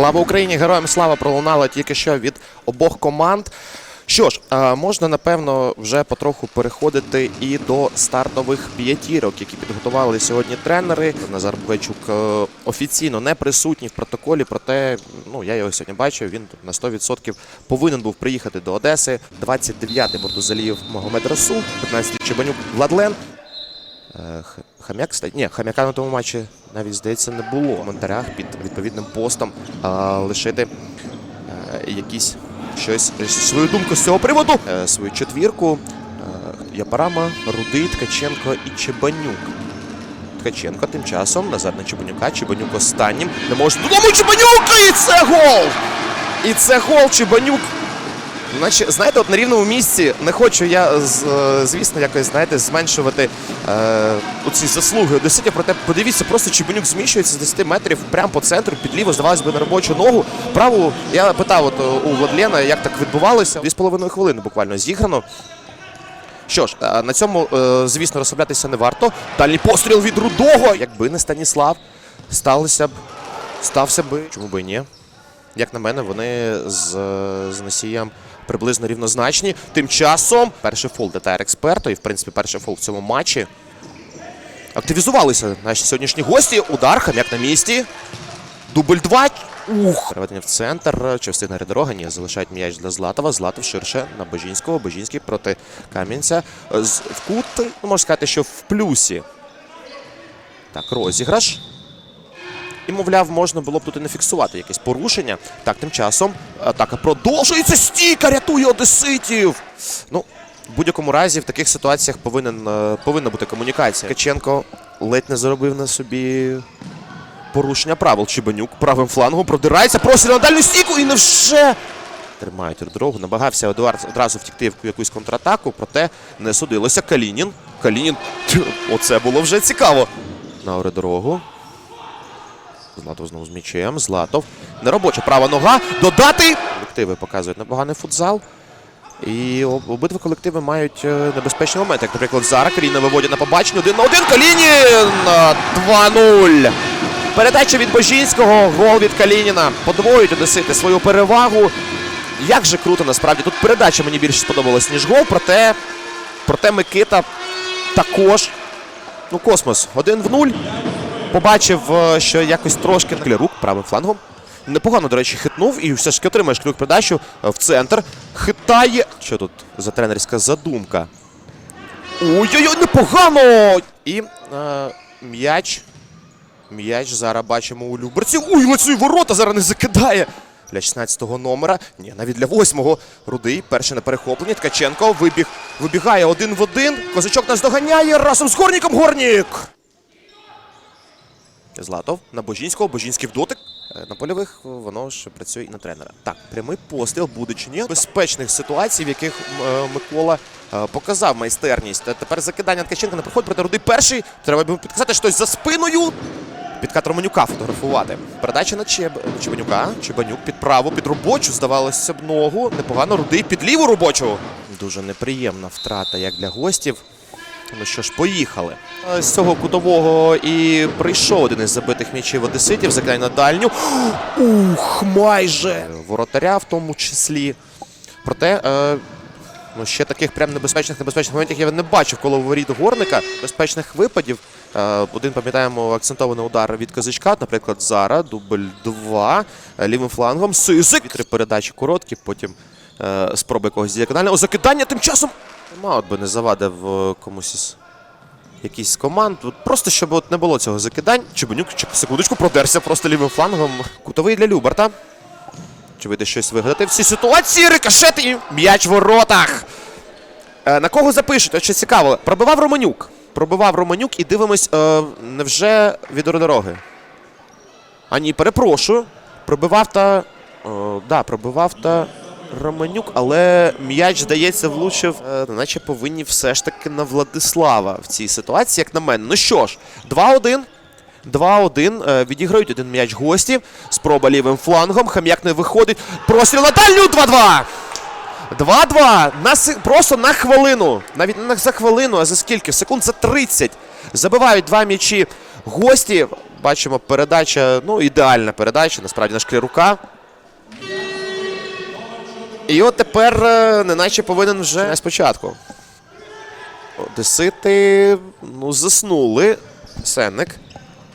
Слава Україні! Героям слава пролунала тільки що від обох команд. Що ж, е, можна напевно вже потроху переходити і до стартових п'ятірок, які підготували сьогодні тренери. Назар Бугайчук е, офіційно не присутній в протоколі, проте ну я його сьогодні бачив. Він на 100% повинен був приїхати до Одеси. 29-й Муртузаліїв Магомед Расул, 15-й Чебанюк Владлен. Е, Хам'як? Ні, хам'яка на тому матчі навіть здається не було. В коментарях під відповідним постом а, лишити е, якісь щось свою думку з цього приводу. Е, свою четвірку. Е, Япарама, Рудий, Ткаченко і Чебанюк. Ткаченко тим часом назад на Чебанюка. Чебанюк останнім. Не може додому Чебанюк! І це гол! І це гол Чебанюк Наче, знаєте, от на рівному місці не хочу я, е, звісно, якось, знаєте, зменшувати е, ці заслуги одеситів, проте подивіться, просто Чебанюк зміщується з 10 метрів прямо по центру, під ліво, здавалось би, на робочу ногу. Праву, я питав от, е, у Владлена, як так відбувалося. Дві з половиною хвилини буквально зіграно. Що ж, е, на цьому, е, звісно, розслаблятися не варто. Дальній постріл від Рудого. Якби не Станіслав, сталося б, стався би. Чому би і ні? Як на мене, вони з, е, з носієм приблизно рівнозначні. Тим часом перший фол ДТР експерта, і в принципі перший фол в цьому матчі. Активізувалися наші сьогоднішні гості. Удар, хам'як на місці. Дубль 2. Ух! Переведення в центр. Чи встигне Редорога? Ні, залишають м'яч для Златова. Златов ширше на Божінського. Божінський проти Кам'янця. В кут, ну можна сказати, що в плюсі. Так, розіграш. І, мовляв, можна було б тут і не фіксувати якесь порушення. Так, тим часом атака продовжується. Стійка рятує одеситів. Ну, в будь-якому разі в таких ситуаціях повинен, е, повинна бути комунікація. Каченко ледь не заробив на собі порушення правил. Чебанюк правим флангом продирається, просить на дальню стійку і невже. Тримають дорогу. Намагався Едуард одразу втікти в якусь контратаку, проте не судилося. Калінін. Калінін. Оце було вже цікаво. На дорогу. Златов знову з м'ячем. Златов. Неробоча права нога. Додати. Колективи показують непоганий футзал. І обидва колективи мають е, небезпечні моменти. Як, наприклад, зараз Каліна виводять на побачення. Один на один. Калінін! 2-0. Передача від Божінського. Гол від Калініна. Подвоюють одесити свою перевагу. Як же круто насправді. Тут передача мені більше сподобалась, ніж гол. Проте, проте Микита також. Ну, космос. Один в нуль. Побачив, е, що якось трошки Клярук правим флангом. Непогано, до речі, хитнув і все ж таки отримає Шклюк передачу е, в центр. Хитає. Що тут за тренерська задумка? Ой-ой-ой, непогано! І е, м'яч. М'яч зараз бачимо у Люберців. Ой, лицю ворота зараз не закидає. Для 16-го номера. Ні, навіть для 8-го. Рудий. Перший на перехопленні. Ткаченко вибіг, вибігає один в один. Козачок нас доганяє разом з Горніком. Горнік! Златов на Божінського, Божінський в дотик. Е, На польових воно ж працює і на тренера. Так, прямий постріл буде чи ні. Безпечних ситуацій, в яких е, Микола е, показав майстерність. Тепер закидання Ткаченка не проходить проти Рудий перший. Треба йому підказати щось за спиною. Підкат Романюка фотографувати. Передача на Чеб... Чебанюка. Чебанюк під праву, під робочу. Здавалося б, ногу. Непогано Рудий під ліву робочу. Дуже неприємна втрата як для гостів. Ну що ж, поїхали. Е, З цього кутового і прийшов один із забитих м'ячів одеситів. Закидає на дальню. Ух, майже! Воротаря в тому числі. Проте. Е, Ну, ще таких прям небезпечних небезпечних моментів я не бачив коло воріт горника. Безпечних випадів. Е, один пам'ятаємо акцентований удар від Козачка, наприклад, Зара, дубль 2, е, лівим флангом. Сизик. Три передачі короткі, потім е, спроби якогось діагонального закидання. Тим часом нема от би не завадив е, комусь із якийсь команд. От просто щоб от не було цього закидань. Чебанюк чек- секундочку продерся просто лівим флангом. Кутовий для Люберта. Чи вийде щось вигадати в цій ситуації? Рикошет і м'яч в воротах. Е, на кого запишуть? Що цікаво. Пробивав Романюк. Пробивав Романюк і дивимось, е, невже від дороги. А ні, перепрошую. Пробивав та. О, да, пробивав та Романюк, але м'яч, здається, влучив, е, наче повинні все ж таки на Владислава в цій ситуації, як на мене. Ну що ж, 2-1. 2-1. Е, Відіграють один м'яч гості. Спроба лівим флангом. Хам'як не виходить. Простріл на дальню 2-2. 2-2. На, просто на хвилину. Навіть не за хвилину, а за скільки? Секунд за 30. Забивають два м'ячі гості. бачимо передача, ну, ідеальна передача, насправді на шклярука. І от тепер, е, неначе повинен вже спочатку. Одесити, ну, заснули. Сенник.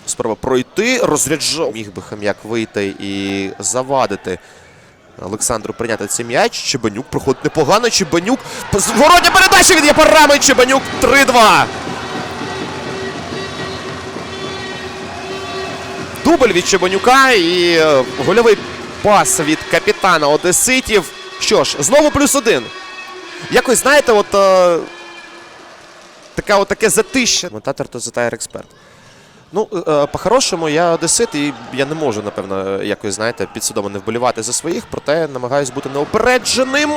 Спроба пройти, розряджав. Міг би хам'як вийти і завадити Олександру прийняти цей м'яч. Чебанюк проходить непогано. Чебанюк. Зворотня передача від Япарами. Чебанюк 3-2. Дубль від Чебанюка і е, гольовий пас від капітана Одеситів. Що ж, знову плюс один. Якось, знаєте, от. Е, така от таке затища. Коментатор то затайр експерт. Ну, е, е, по-хорошому, я одесит, і я не можу, напевно, якось, знаєте, підсвідомо не вболівати за своїх, проте намагаюсь бути неупередженим.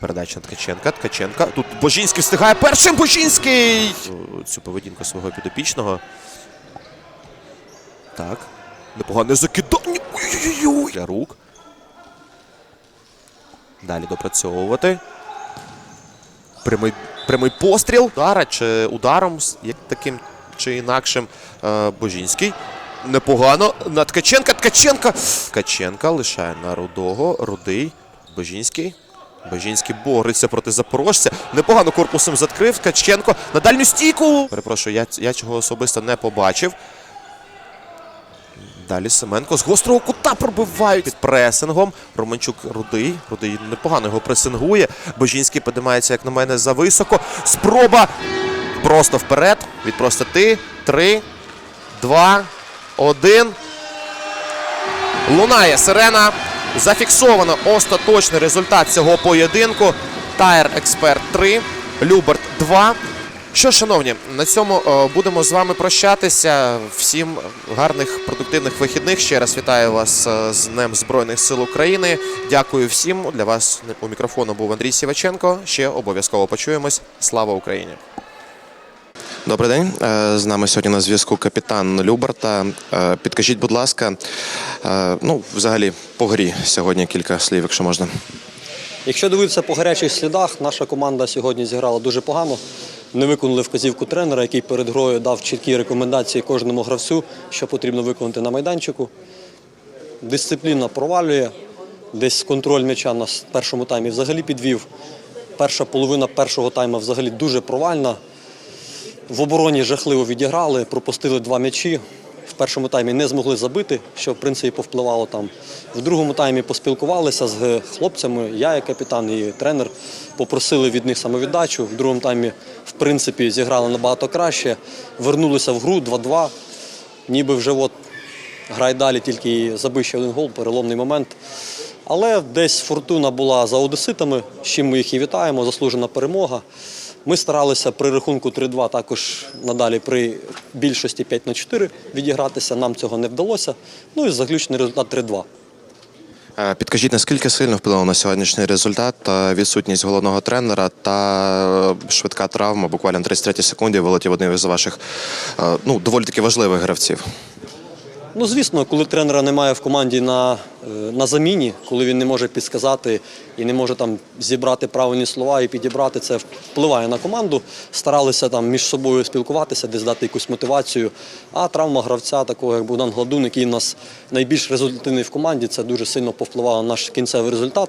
Передача Ткаченка. Ткаченка. Тут Божінський встигає першим Божінський! Цю поведінку свого підопічного. Так. Непогане закидання. Для рук. Далі допрацьовувати. Прямий, прямий постріл. Удара чи ударом, як таким чи інакшим. Божінський. Непогано. На Ткаченка. Ткаченка. Ткаченка лишає на Рудого. Рудий. Божінський. Божінський бореться проти запорожця. Непогано корпусом закрив. Ткаченко на дальню стійку. Перепрошую, я, я цього особисто не побачив. Далі Семенко з гострого кута пробивають під пресингом. Романчук Рудий. Рудий непогано його пресингує. Божінський підіймається, як на мене, зависоко. Спроба просто вперед. Від простоти. Три, два, один. Лунає сирена. Зафіксовано остаточний результат цього поєдинку. Тайр Експерт 3, Люберт 2. Що, ж, шановні, на цьому е, будемо з вами прощатися. Всім гарних продуктивних вихідних. Ще раз вітаю вас е, з Днем Збройних сил України. Дякую всім. Для вас у мікрофону був Андрій Сіваченко. Ще обов'язково почуємось. Слава Україні! Добрий день. Е, З нами сьогодні на зв'язку капітан Люберта. Підкажіть, будь ласка, ну, взагалі, по грі сьогодні кілька слів, якщо можна. Якщо дивитися по гарячих слідах, наша команда сьогодні зіграла дуже погано. Не виконали вказівку тренера, який перед грою дав чіткі рекомендації кожному гравцю, що потрібно виконати на майданчику. Дисципліна провалює. Десь контроль м'яча нас в першому таймі взагалі підвів. Перша половина першого тайму взагалі дуже провальна. В обороні жахливо відіграли, пропустили два м'ячі. В першому таймі не змогли забити, що в принципі повпливало там. В другому таймі поспілкувалися з хлопцями. Я, як капітан і тренер, попросили від них самовіддачу. В другому таймі, в принципі, зіграли набагато краще. Вернулися в гру 2-2. Ніби вже от грай далі, тільки забив ще один гол, переломний момент. Але десь фортуна була за одеситами, з чим ми їх і вітаємо, заслужена перемога. Ми старалися при рахунку 3-2 також надалі при більшості 5 на 4 відігратися. Нам цього не вдалося. Ну і заключний результат 3-2. Е, Підкажіть, наскільки сильно вплинуло на сьогоднішній результат та відсутність головного тренера та е, швидка травма, буквально на 33 секунді вилетів один із ваших е, ну, доволі таки важливих гравців. Ну, звісно, коли тренера немає в команді на, е, на заміні, коли він не може підсказати і не може там зібрати правильні слова і підібрати, це впливає на команду. Старалися там між собою спілкуватися, десь дати якусь мотивацію. А травма гравця, такого як Богдан Гладун, який у нас найбільш результативний в команді, це дуже сильно повпливало на наш кінцевий результат.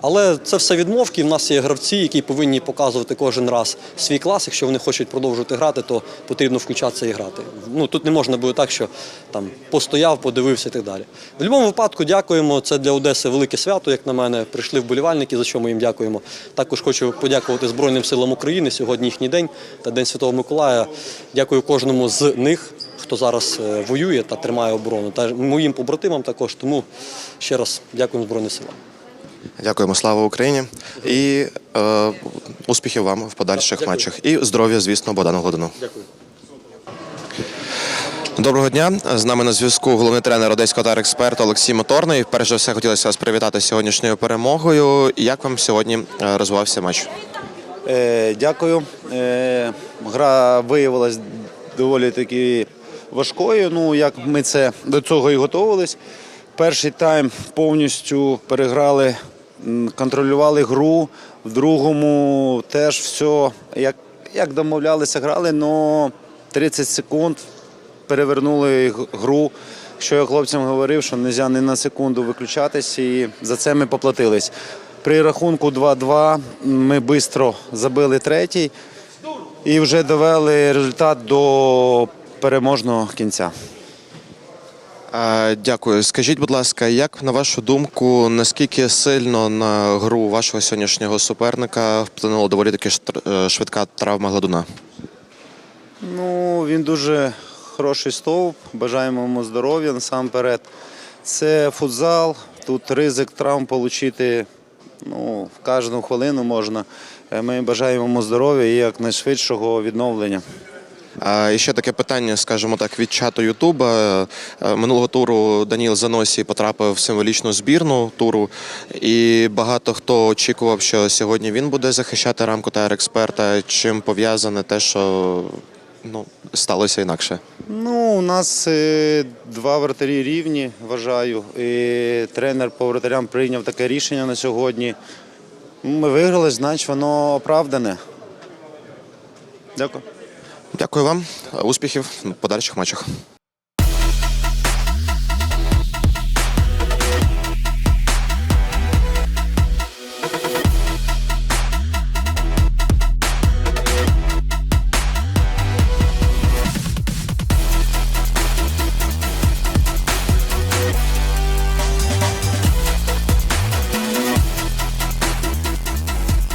Але це все відмовки. У нас є гравці, які повинні показувати кожен раз свій клас. Якщо вони хочуть продовжувати грати, то потрібно включатися і грати. Ну тут не можна буде так, що там постояв, подивився і так далі. В будь-якому випадку дякуємо. Це для Одеси велике свято, як на мене. Прийшли вболівальники, за що ми їм дякуємо. Також хочу подякувати Збройним силам України. Сьогодні їхній день та День Святого Миколая. Дякую кожному з них. Хто зараз е, воює та тримає оборону, та моїм побратимам також. Тому ще раз дякуємо Збройним силам. Дякуємо, слава Україні і е, успіхів вам в подальших Дякую. матчах. І здоров'я, звісно, Богдану Гладуну. Дякую. Доброго дня. З нами на зв'язку головний тренер одеського тар експерт Олексій Моторний. Перш за все, хотілося вас привітати сьогоднішньою перемогою. Як вам сьогодні е, розвивався матч? Е, Дякую. Е, Гра виявилась доволі таки важкою. Ну, як ми це до цього і готувались. Перший тайм повністю переграли, контролювали гру. В другому теж все як, як домовлялися, грали, але 30 секунд перевернули гру. Що я хлопцям говорив, що не можна ні на секунду виключатись, і за це ми поплатились. При рахунку 2-2 ми швидко забили третій і вже довели результат до переможного кінця. Дякую. Скажіть, будь ласка, як на вашу думку, наскільки сильно на гру вашого сьогоднішнього суперника вплинула доволі таки е, швидка травма гладуна? Ну, він дуже хороший стовп. Бажаємо йому здоров'я насамперед. Це футзал, тут ризик травм отримати ну, в кожну хвилину можна. Е, Ми бажаємо йому здоров'я і якнайшвидшого відновлення. І ще таке питання, скажімо так, від чату Ютуба. Е, Минулого туру Даніл Заносій потрапив в символічну збірну туру, і багато хто очікував, що сьогодні він буде захищати рамку та експерта. Чим пов'язане те, що ну, сталося інакше? Ну, у нас е, два вратарі рівні, вважаю. І тренер по вратарям прийняв таке рішення на сьогодні. Ми виграли, значить воно оправдане. Дякую. Дякую вам, успіхів в подальших матчах.